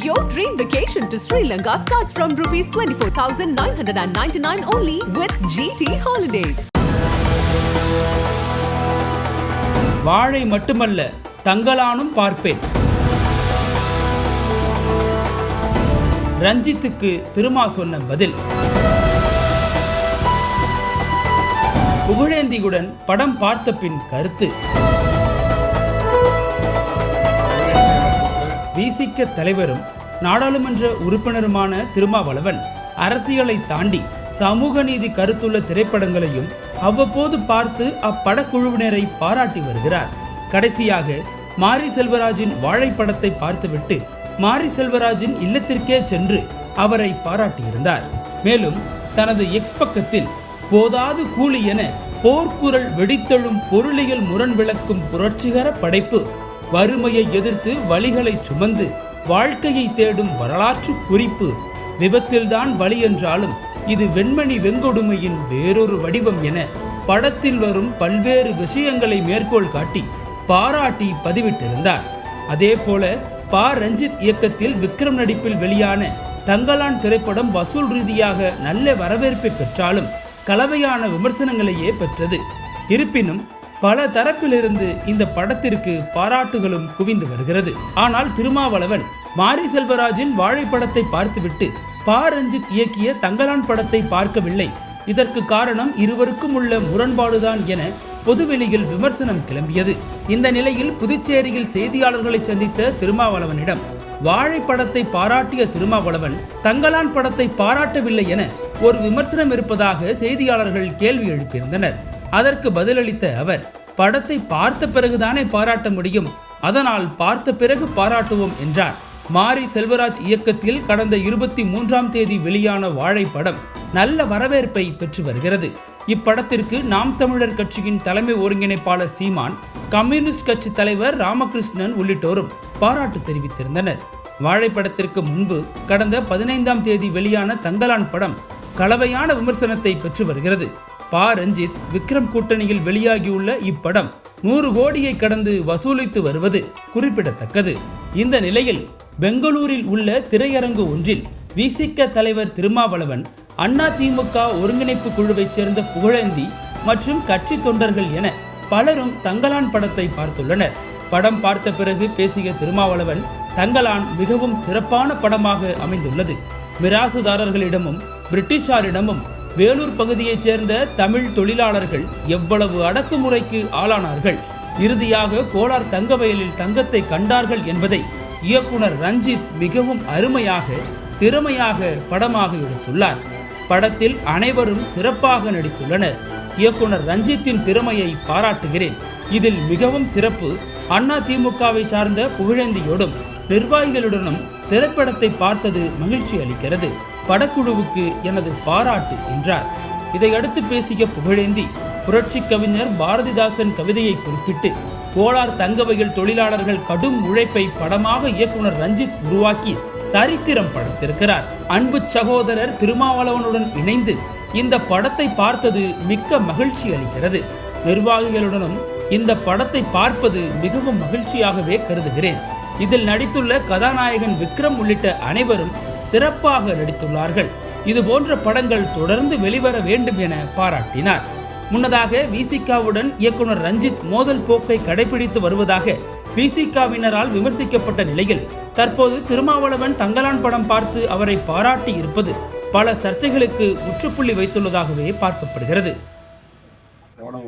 Your dream vacation to Sri Lanka starts from rupees 24,999 only with GT Holidays. வாழை மட்டுமல்ல தங்கலானும் பார்ப்பேன் ரஞ்சித்துக்கு திருமா சொன்ன பதில் புகழேந்தியுடன் படம் பார்த்த பின் கருத்து விசிக தலைவரும் நாடாளுமன்ற உறுப்பினருமான திருமாவளவன் அரசியலை தாண்டி சமூக நீதி கருத்துள்ள திரைப்படங்களையும் அவ்வப்போது பார்த்து அப்படக்குழுவினரை பாராட்டி வருகிறார். கடைசியாக மாரி செல்வராஜின் வாழைப்படத்தை பார்த்துவிட்டு மாரி செல்வராஜின் இல்லத்திற்கே சென்று அவரை பாராட்டியிருந்தார். மேலும் தனது எக்ஸ் பக்கத்தில் போதாது கூலி என போர்க்குரல் வெடித்தெழும் பொருளியல் முரண் விளக்கும் புரட்சிகர படைப்பு வறுமையை எதிர்த்து வழிகளை சுமந்து வாழ்க்கையை தேடும் வரலாற்று குறிப்பு. விபத்தில்தான் வழி என்றாலும் இது வெண்மணி வெங்கொடுமையின் வேறொரு வடிவம் என படத்தில் வரும் பல்வேறு விஷயங்களை மேற்கோள் காட்டி பாராட்டி பதிவிட்டிருந்தார். அதே போல பா. ரஞ்சித் இயக்கத்தில் விக்ரம் நடிப்பில் வெளியான தங்கலான் திரைப்படம் வசூல் ரீதியாக நல்ல வரவேற்பை பெற்றாலும் கலவையான விமர்சனங்களையே பெற்றது. இருப்பினும் பல தரப்பிலிருந்து இந்த படத்திற்கு பாராட்டுகளும் குவிந்து வருகிறது. ஆனால் திருமாவளவன் மாரி செல்வராஜின் வாழைப்படத்தை பார்த்துவிட்டு பா. ரஞ்சித் இயக்கிய தங்கலான் படத்தை பார்க்கவில்லை. இதற்கு காரணம் இருவருக்கும் உள்ள முரண்பாடுதான் என பொதுவெளியில் விமர்சனம் கிளம்பியது. இந்த நிலையில் புதுச்சேரியில் செய்தியாளர்களை சந்தித்த திருமாவளவனிடம் வாழை படத்தை பாராட்டிய திருமாவளவன் தங்கலான் படத்தை பாராட்டவில்லை என ஒரு விமர்சனம் இருப்பதாக செய்தியாளர்கள் கேள்வி எழுப்பியிருந்தனர். அதற்கு பதிலளித்த அவர் படத்தை பார்த்த பிறகுதானே பாராட்ட முடியும். அதனால் பார்த்த பிறகு பாராட்டுவோம் என்றார். மாரி செல்வராஜ் இயக்கத்தில் கடந்த இருபத்தி மூன்றாம் தேதி வெளியான வாழை படம் நல்ல வரவேற்பை பெற்று வருகிறது. இப்படத்திற்கு நாம் தமிழர் கட்சியின் தலைமை ஒருங்கிணைப்பாளர் சீமான் கம்யூனிஸ்ட் கட்சி தலைவர் ராமகிருஷ்ணன் உள்ளிட்டோரும் பாராட்டு தெரிவித்திருந்தனர். வாழைப்படத்திற்கு முன்பு கடந்த பதினைந்தாம் தேதி வெளியான தங்கலான் படம் கலவையான விமர்சனத்தை பெற்று வருகிறது. பா ரஞ்சித் விக்ரம் கூட்டணியில் வெளியாகியுள்ள இப்படம் நூறு கோடியை கடந்து வசூலித்து வருவது குறிப்பிடத்தக்கது. இந்த நிலையில் பெங்களூரில் உள்ள திரையரங்கு ஒன்றில் விசிக தலைவர் திருமாவளவன் அண்ணா திமுக ஒருங்கிணைப்பு குழுவைச் சேர்ந்த புகழேந்தி மற்றும் கட்சி தொண்டர்கள் என பலரும் தங்கலான் படத்தை பார்த்துள்ளனர். படம் பார்த்த பிறகு பேசிய திருமாவளவன் தங்கலான் மிகவும் சிறப்பான படமாக அமைந்துள்ளது. மிராசுதாரர்களிடமும் பிரிட்டிஷாரிடமும் வேலூர் பகுதியைச் சேர்ந்த தமிழ் தொழிலாளர்கள் எவ்வளவு அடக்குமுறைக்கு ஆளானார்கள்? இறுதியாக கோலார் தங்கவயலில் தங்கத்தை கண்டார்கள் என்பதை இயக்குனர் ரஞ்சித் மிகவும் அருமையாக திறமையாக படமாக எடுத்துள்ளார். படத்தில் அனைவரும் சிறப்பாக நடித்துள்ளனர். இயக்குனர் ரஞ்சித்தின் திறமையை பாராட்டுகிறேன். இதில் மிகவும் சிறப்பு அண்ணா திமுகவை சார்ந்த புகழேந்தியோடும் நிர்வாகிகளுடனும் திரைப்படத்தை பார்த்தது மகிழ்ச்சி அளிக்கிறது. படக்குழுவுக்கு எனது பாராட்டு என்றார். இதையடுத்து பேசிய புகழேந்தி புரட்சி கவிஞர் பாரதிதாசன் கவிதையை குறிப்பிட்டு கோலார் தங்கவையில் தொழிலாளர்கள் கடும் உழைப்பை படமாக இயக்குனர் ரஞ்சித் உருவாக்கி சரித்திரம் படைத்திருக்கிறார். அன்பு சகோதரர் திருமாவளவனுடன் இணைந்து இந்த படத்தை பார்த்தது மிக்க மகிழ்ச்சி அளிக்கிறது. நிர்வாகிகளுடனும் இந்த படத்தை பார்ப்பது மிகவும் மகிழ்ச்சியாகவே கருதுகிறேன். இதில் நடித்துள்ள கதாநாயகன் விக்ரம் உள்ளிட்ட அனைவரும் சிறப்பாக நடித்துள்ளார்கள். இது போன்ற படங்கள் தொடர்ந்து வெளிவர வேண்டும் என பாராட்டினார். முன்னதாக விசிகாவுடன் இயக்குனர் ரஞ்சித் மோதல் போக்கை கடைபிடித்து வருவதாக விசிகாவினரால் விமர்சிக்கப்பட்ட நிலையில் தற்போது திருமாவளவன் தங்கலான் படம் பார்த்து அவரை பாராட்டி இருப்பது பல சர்ச்சைகளுக்கு முற்றுப்புள்ளி வைத்துள்ளதாகவே பார்க்கப்படுகிறது.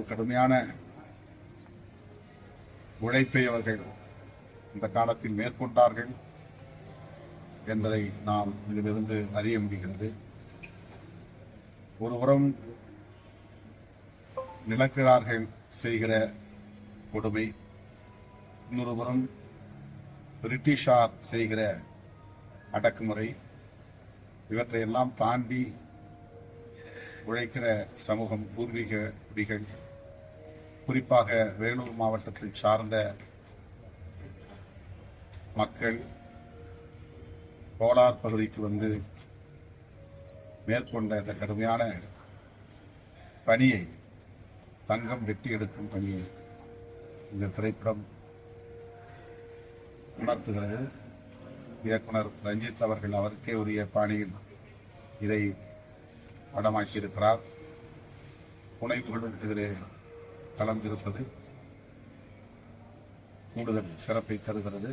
கடுமையான உழைப்பை அவர்கள் இந்த காலத்தில் மேற்கொண்டார்கள். என்பதை நாம் இதிலிருந்து அறிய முடிகிறது. ஒருபுறம் நிலக்கிழார்கள் செய்கிற கொடுமை இன்னொரு புறம் பிரிட்டிஷார் செய்கிற அடக்குமுறை இவற்றையெல்லாம் தாண்டி உழைக்கிற சமூகம் பூர்வீக குடிகள் குறிப்பாக வேலூர் மாவட்டத்தை சார்ந்த மக்கள் கோலார் பகுதிக்கு வந்து மேற்கொண்ட இந்த கடுமையான பணியை தங்கம் வெட்டி எடுக்கும் பணியை இந்த திரைப்படம் உணர்த்துகிறது. இயக்குனர் ரஞ்சித் அவர்கள் அவருக்கே உரிய பாணியில் இதை படமாக்கியிருக்கிறார். புனைவுகளும் இதிலே கலந்திருப்பது கூடுதல் சிறப்பை தருகிறது.